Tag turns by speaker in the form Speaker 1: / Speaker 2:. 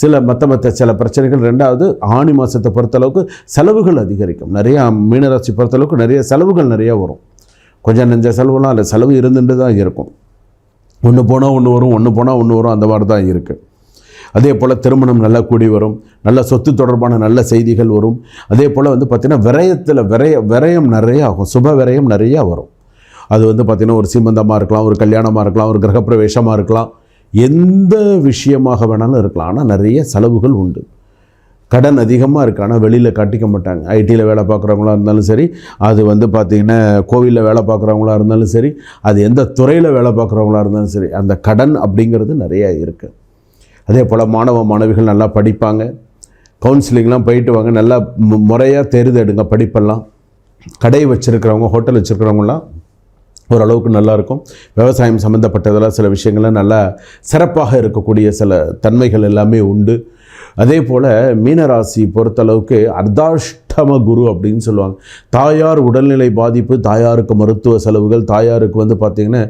Speaker 1: சில மற்ற மற்ற சில பிரச்சனைகள். ரெண்டாவது ஆணி மாதத்தை பொறுத்தளவுக்கு செலவுகள் அதிகரிக்கும். நிறையா மீனராசி பொறுத்தளவுக்கு நிறைய செலவுகள் நிறையா வரும். கொஞ்சம் நெஞ்ச செலவுலாம் இல்லை செலவு இருந்துட்டு தான் இருக்கும். ஒன்று போனால் ஒன்று வரும் ஒன்று போனால் ஒன்று வரும் அந்த மாதிரி தான் இருக்குது அதே போல் திருமணம் நல்லா கூடி வரும். நல்ல சொத்து தொடர்பான நல்ல செய்திகள் வரும். அதே போல் வந்து பார்த்திங்கன்னா விரயத்தில் விரய விரயம் நிறைய ஆகும். சுப விரயம் நிறையா வரும். அது வந்து பார்த்திங்கன்னா ஒரு சீமந்தமாக இருக்கலாம் ஒரு கல்யாணமாக இருக்கலாம் ஒரு கிரகப்பிரவேசமாக இருக்கலாம். எந்த விஷயமாக வேணாலும் இருக்கலாம். ஆனால் நிறைய செலவுகள் உண்டு. கடன் அதிகமாக இருக்குது ஆனால் வெளியில் காட்டிக்க மாட்டாங்க. ஐடியில் வேலை பார்க்குறவங்களா இருந்தாலும் சரி அது வந்து பார்த்திங்கன்னா கோவிலில் வேலை பார்க்குறவங்களா இருந்தாலும் சரி அது எந்த துறையில் வேலை பார்க்குறவங்களா இருந்தாலும் சரி அந்த கடன் அப்படிங்கிறது நிறையா இருக்குது அதே போல் மாணவ மாணவிகள் நல்லா படிப்பாங்க. கவுன்சிலிங்லாம் போயிட்டு வாங்க. நல்லா முறையாக தேர்ந்தெடுங்க. படிப்பெல்லாம். கடை வச்சுருக்கிறவங்க ஹோட்டல் வச்சுருக்கிறவங்களாம் ஓரளவுக்கு நல்லாயிருக்கும். விவசாயம் சம்மந்தப்பட்டதெல்லாம் சில விஷயங்கள்லாம் நல்லா சிறப்பாக இருக்கக்கூடிய சில தன்மைகள் எல்லாமே உண்டு. அதே போல் மீனராசி பொறுத்தளவுக்கு அர்த்தாஷ்டம குரு அப்படின்னு சொல்லுவாங்க. தாயார் உடல்நிலை பாதிப்பு தாயாருக்கு மருத்துவ செலவுகள் தாயாருக்கு வந்து பார்த்திங்கன்னா